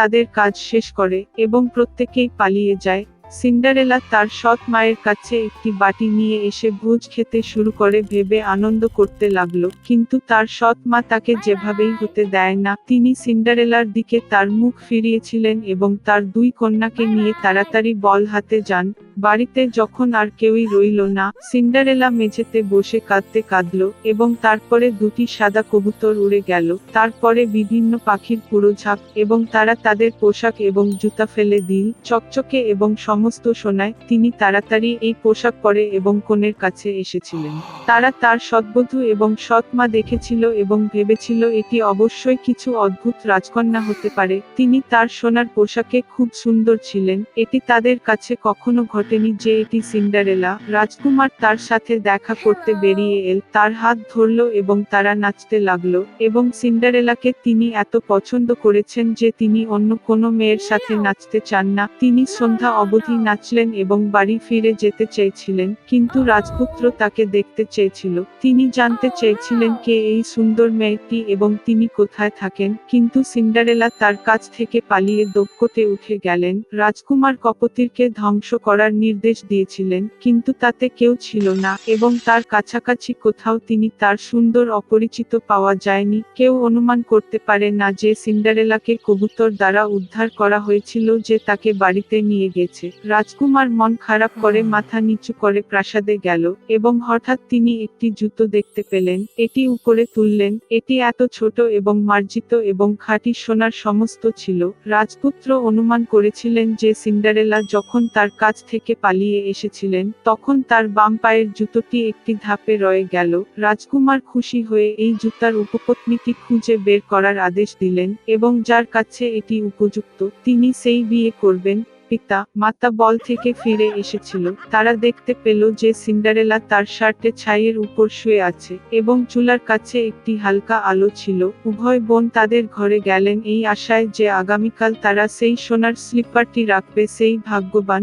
তাদের কাজ শেষ করে এবং প্রত্যেকেই পালিয়ে যায়। সিন্ডারেলা তার সৎ মায়ের কাছে একটি বাটি নিয়ে এসে ভোজ খেতে শুরু করে, ভেবে আনন্দ করতে লাগল। কিন্তু তার সৎ মা তাকে যেভাবেই হতে দেয় না, তিনি সিন্ডারেলার দিকে তার মুখ ফিরিয়েছিলেন এবং তার দুই কন্যাকে নিয়ে তাড়াতাড়ি বল হাতে যান। বাড়িতে যখন আর কেউই রইল না, সিন্ডারেলা মেঝেতে বসে কাঁদতে কাঁদলো এবং তারপরে দুটি সাদা কবুতর উড়ে গেল। তারপরে বিভিন্ন পাখির পুরো ঝাঁক এবং তারা তাদের পোশাক এবং জুতা ফেলে দিল। চকচকে এবং সমস্ত সোনায় তিনি তাড়াতাড়ি এই পোশাক পরে এবং কনের কাছে এসেছিলেন। তারা তার সৎবধূ এবং সৎ মা দেখেছিল এবং ভেবেছিল এটি অবশ্যই কিছু অদ্ভুত রাজকন্যা হতে পারে। তিনি তার সোনার পোশাকে খুব সুন্দর ছিলেন। এটি তাদের কাছে কখনো ঘটেনি যে এটি সিন্ডারেলা। রাজকুমার তার সাথে দেখা করতে বেরিয়ে এল, তার হাত ধরলো এবং তারা নাচতে লাগল এবং সিন্ডারেলাকে তিনি এত পছন্দ করেছেন যে তিনি অন্য কোনো মেয়ের সাথে নাচতে চান না। তিনি সন্ধ্যা অবধি নাচলেন এবং বাড়ি ফিরে যেতে চেয়েছিলেন, কিন্তু রাজপুত্র তাকে দেখতে চেয়েছিল। তিনি জানতে চেয়েছিলেন কে এই সুন্দর মেয়েটি এবং তিনি কোথায় থাকেন, কিন্তু সিন্ডারেলা তার কাছ থেকে পালিয়ে দক্ষতে উঠে গেলেন। রাজকুমার কপতিরকে ধ্বংস করার নির্দেশ দিয়েছিলেন, কিন্তু তাতে কেউ ছিল না এবং তার কাছাকাছি কোথাও তিনি তার সুন্দর অপরিচিত পাওয়া যায়নি। কেউ অনুমান করতে পারে না যে সিন্ডারেলাকে কবুতর দ্বারা উদ্ধার করা হয়েছিল যে তাকে বাড়িতে নিয়ে গেছে। রাজকুমার মন খারাপ করে মাথা নিচু করে প্রাসাদে গেল এবং হঠাৎ তিনি একটি জুতো দেখতে পেলেন। এটি উপরে তুললেন। এটি এত ছোট এবং মার্জিত এবং খাঁটি সোনার সমস্ত ছিল। রাজপুত্র অনুমান করেছিলেন যে সিন্ডারেলা যখন তার কাছ থেকে পালিয়ে এসেছিলেন তখন তার বাম পায়ের জুতোটি একটি ধাপে রয়ে গেল। রাজকুমার খুশি হয়ে এই জুতার উপপত্নীটি খুঁজে বের করার আদেশ দিলেন এবং যার কাছে এটি উপযুক্ত তিনি সেই বিয়ে করবেন। পিতা, মাতা বল থেকে ফিরে এসেছিল। তারা দেখতে পেল যে সিন্ডারেলা তার শার্টে ছাইয়ের উপর শুয়ে আছে এবং চুলার কাছে একটি হালকা আলো ছিল। উভয় বোন তাদের ঘরে গেলেন এই আশায় যে আগামীকাল তারা সেই সোনার স্লিপারটি রাখবে, সেই ভাগ্যবান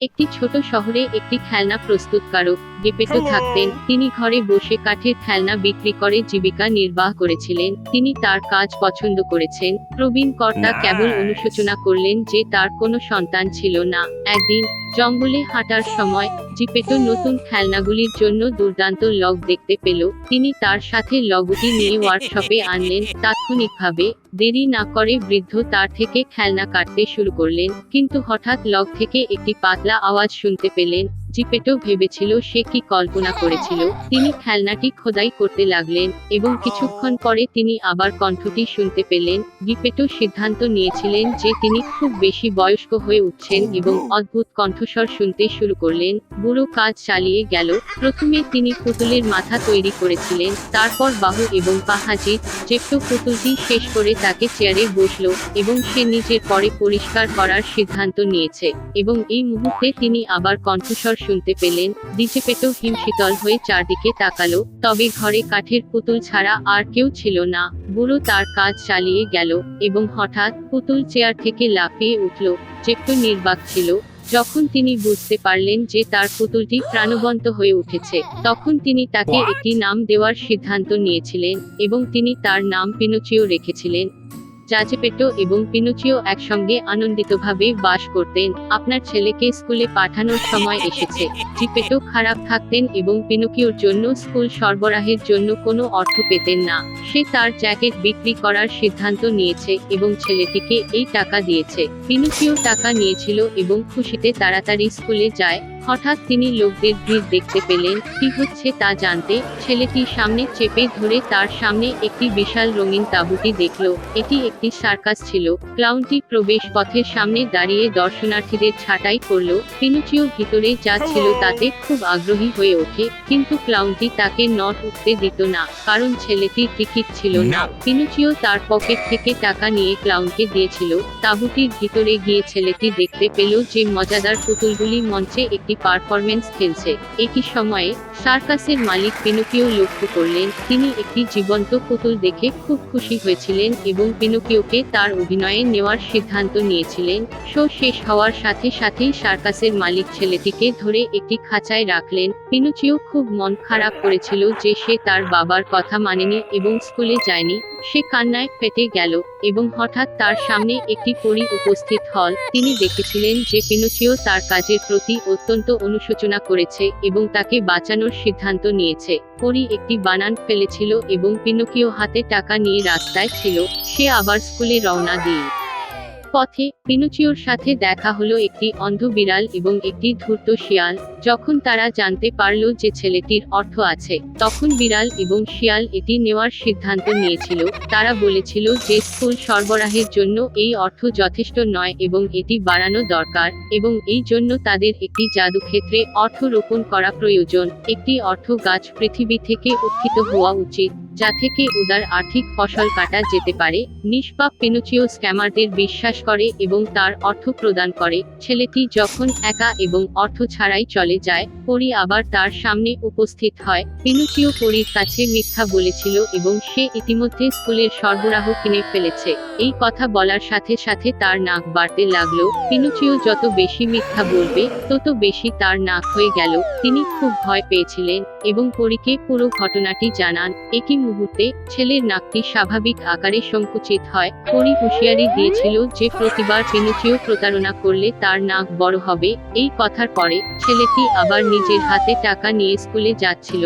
একটি ছোট শহরে একটি খেলনা প্রস্তুতকারক ডিপেটো থাকতেন। তিনি ঘরে বসে কাঠের খেলনা বিক্রি করে জীবিকা নির্বাহ করেছিলেন। তিনি তার কাজ পছন্দ করেছেন। প্রবীণ কর্তা কেবল অনুশোচনা করলেন যে তার কোনো সন্তান ছিল না। একদিন জঙ্গলে হাঁটার সময় জিপেটো নতুন খেলনাগুলির জন্য দুর্দান্ত লগ দেখতে পেল। তিনি তার সাথে লগটি নিয়ে ওয়ার্কশপে আনলেন। তাৎক্ষণিকভাবে দেরি না করে বৃদ্ধ তার থেকে খেলনা কাটতে শুরু করলেন। কিন্তু হঠাৎ লগ থেকে একটি পাতলা আওয়াজ শুনতে পেলেন। জিপেটো ভেবেছিল সে কি কল্পনা করেছিল। তিনি খেলনাটি খোদাই করতে লাগলেন এবং কিছুক্ষণ পরে তিনি আবার কণ্ঠটি শুনতে পেলেন। জিপেটো সিদ্ধান্ত নিয়েছিলেন যে তিনি খুব বেশি বয়স্ক হয়ে উঠছেন এবং অদ্ভুত কণ্ঠস্বর শুনতে শুরু করলেন। বুড়ো কাজ চালিয়ে গেল। প্রথমে তিনি পুতুলের মাথা তৈরি করেছিলেন, তারপর বাহু এবং পা হাজির জেপ্টো পুতুলটি শেষ করে তাকে চেয়ারে বসল এবং সে নিজের পরে পরিষ্কার করার সিদ্ধান্ত নিয়েছে এবং এই মুহূর্তে তিনি আবার কণ্ঠস্বর শুনতে পেলেন দিজেপেটো হিমশীতল হয়ে চারদিকে তাকালো তবে ঘরে কাঠের পুতুল ছাড়া আর কেউ ছিল না। বুড়ো তার কাজ চালিয়ে গেল এবং হঠাৎ পুতুল চেয়ার থেকে লাফিয়ে উঠল জেপ্টো নির্বাক ছিল। যখন তিনি বুঝতে পারলেন যে তার পুতুলটি প্রাণবন্ত হয়ে উঠেছে তখন তিনি তাকে একটি নাম দেওয়ার সিদ্ধান্ত নিয়েছিলেন এবং তিনি তার নাম পিনোচিও রেখেছিলেন। জাজেপেটো এবং পিনুচিও একসঙ্গে আনন্দিতভাবে বাস করতেন। আপনার ছেলেকে স্কুলে পাঠানোর সময় এসেছে। জিপেটো খারাপ থাকতেন এবং পিনুকিওর জন্য স্কুল সরবরাহের জন্য কোনো অর্থ পেতেন না। সে তার জ্যাকেট বিক্রি করার সিদ্ধান্ত নিয়েছে এবং ছেলেটিকে এই টাকা দিয়েছে। পিনোকিও টাকা নিয়েছিল এবং খুশিতে তাড়াতাড়ি স্কুলে যায়। হঠাৎ তিনি লোকদের ভিড় দেখতে পেলেন। কি হচ্ছে তা জানতে ছেলেটি সামনে চেপে ধরে তার সামনে একটি বিশাল রঙিন তাঁবুটি দেখল। এটি একটি সার্কাস ছিল। ক্লাউনটি প্রবেশ পথের সামনে দাঁড়িয়ে দর্শনার্থীদের ছাঁটাই করল। পিনুচিও ভিতরে যা ছিল তাতে খুব আগ্রহী হয়ে ওঠে, কিন্তু ক্লাউনটি তাকে নট উঠতে দিত না, কারণ ছেলেটি টিকিট ছিল না। পিনুচিও তার পকেট থেকে টাকা নিয়ে ক্লাউনকে দিয়েছিল। তাঁবুটির ভিতরে গিয়ে ছেলেটি দেখতে পেল যে মজাদার পুতুলগুলি মঞ্চে একটি পারফরমেন্স খেলছে। একই সময়ে সার্কাসের মালিক পিনোকিও লক্ষ্য করলেন তিনি একটি জীবন্ত পুতুল দেখে খুব খুশি হয়েছিলেন এবং পিনোকিওকে তার অভিনয়ে নেওয়ার সিদ্ধান্ত নিয়েছিলেন। শো শেষ হওয়ার সাথে সাথেই সার্কাসের মালিক ছেলেটিকে ধরে একটি খাঁচায় রাখলেন। পিনোচিও খুব মন খারাপ করেছিল যে সে তার বাবার কথা মানেনি এবং স্কুলে যায়নি, সে কান্নায় ফেটে গেল এবং হঠাৎ তার সামনে একটি পরি উপস্থিত হল। তিনি দেখেছিলেন যে পিনোচিও তার কাজের প্রতি অত্যন্ত অনুশোচনা করেছে এবং তাকে বাঁচানোর সিদ্ধান্ত নিয়েছে। পরি একটি বানান ফেলেছিল এবং পিনোকিও হাতে টাকা নিয়ে রাস্তায় ছিল, সে আবার স্কুলে রওনা দিয়ে পথে পিনুচিওর সাথে দেখা হলো একটি অন্ধ বিড়াল এবং একটি ধূর্ত শিয়াল। যখন তারা জানতে পারল যে ছেলেটির অর্থ আছে, তখন বিড়াল এবং শিয়াল এটি নেওয়ার সিদ্ধান্ত নিয়েছিল। তারা বলেছিল যে স্কুল সরবরাহের জন্য এই অর্থ যথেষ্ট নয় এবং এটি বাড়ানো দরকার এবং এই জন্য তাদের একটি জাদুক্ষেত্রে অর্থ রোপণ করা প্রয়োজন। একটি অর্থ গাছ পৃথিবী থেকে উত্থিত হওয়া উচিত। যা থেকে উদার আর্থিক ফসল কাটা যেতে পারে, নিষ্পাপ পেনুচিও স্ক্যামারদের বিশ্বাস করে এবং তার অর্থ প্রদান করে। ছেলেটি যখন একা এবং অর্থ ছাড়াই চলে যায়, পরি আবার তার সামনে উপস্থিত হয়। পিনুচিও পরির কাছে মিথ্যা বলেছিল এবং সে ইতিমধ্যে স্কুলের সরবরাহ কিনে ফেলেছে। এই কথা বলার সাথে সাথে তার নাক বাড়তে লাগল। পিনুচিও যত বেশি মিথ্যা বলবে, তত বেশি তার নাক হয়ে গেল। তিনি খুব ভয় পেয়েছিলেন। এবং পরীকে পুরো ঘটনাটি জানান। একই মুহূর্তে ছেলের নাকটি স্বাভাবিক আকারে সংকুচিত হয়। পরি হুঁশিয়ারি দিয়েছিল যে প্রতিবার পেনুচিও প্রতারণা করলে তার নাক বড় হবে। এই কথার পরে ছেলেটি আবার নিজের হাতে টাকা নিয়ে স্কুলে যাচ্ছিল।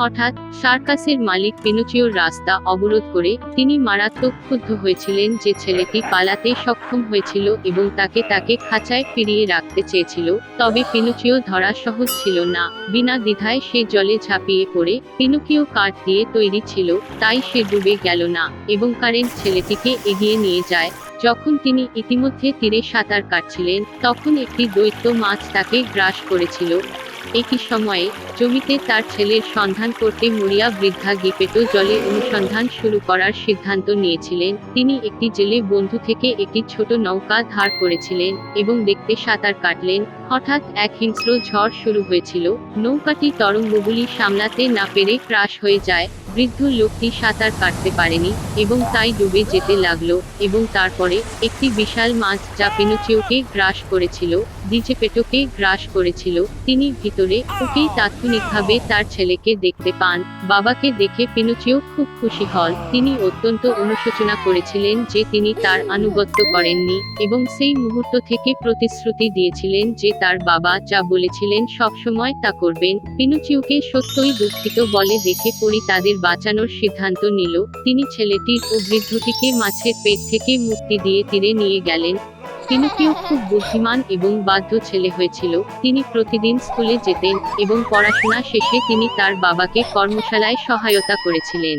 হঠাৎ সার্কাসের মালিক পিনুচিওর রাস্তা অবরোধ করে তিনি মারাত্মক ক্ষুব্ধ হয়েছিলেন যে ছেলেটি পালাতে সক্ষম হয়েছিল এবং তাকে তাকে খাঁচায় ফিরিয়ে রাখতে চেয়েছিল, তবে পিনুচিও ধরা সহজ ছিল না। বিনা দ্বিধায় সে জলে ঝাঁপিয়ে পড়ে, পিনুকিও কাঠ দিয়ে তৈরি ছিল, তাই সে ডুবে গেল না এবং কারেন্ট ছেলেটিকে এগিয়ে নিয়ে যায়। যখন তিনি ইতিমধ্যে তীরে সাঁতার কাটছিলেন, তখন একটি দৈত্য মাছ তাকে গ্রাস করেছিল। একই সময়ে জমিতে তার ছেলের সন্ধান করতে মরিয়া বৃদ্ধা গিপেটো জলে অনুসন্ধান শুরু করার সিদ্ধান্ত নিয়েছিলেন। তিনি একটি জেলে বন্ধু থেকে একটি ছোট নৌকা ধার করেছিলেন এবং দেখতে সাঁতার কাটলেন। হঠাৎ এক হিংস্র ঝড় শুরু হয়েছিল। নৌকাটি তরঙ্গগুলি সামলাতে না পেরে ক্রাশ হয়ে যায়। বৃদ্ধ লোকটি সাঁতার কাটতে পারেনি এবং তাই ডুবে যেতে লাগল এবং তারপরে একটি বিশাল মাছ যা পিনোচিওকে গ্রাস করেছিল ডিজেপেটোকে গ্রাস করেছিল। তিনি ভিতরে ওকেই তাৎক্ষণিকভাবে তার ছেলেকে দেখতে পান, বাবাকে দেখে পিনোচিও খুব খুশি হন। তিনি অত্যন্ত অনুশোচনা করেছিলেন যে তিনি তার আনুগত্য করেননি এবং সেই মুহূর্ত থেকে প্রতিশ্রুতি দিয়েছিলেন যে তার বাবা যা বলেছিলেন সবসময় তা করবেন। পিনোচিওকে সত্যই দুঃখিত বলে দেখে পরি তাদের বাঁচানোর সিদ্ধান্ত নিল। তিনি ছেলেটির ও বৃদ্ধটিকে মাছের পেট থেকে মুক্তি দিয়ে তীরে নিয়ে গেলেন। পিনোকিও খুব বুদ্ধিমান এবং বাধ্য ছেলে হয়েছিল, তিনি প্রতিদিন স্কুলে যেতেন এবং পড়াশোনা শেষে তিনি তার বাবাকে কর্মশালায় সহায়তা করেছিলেন।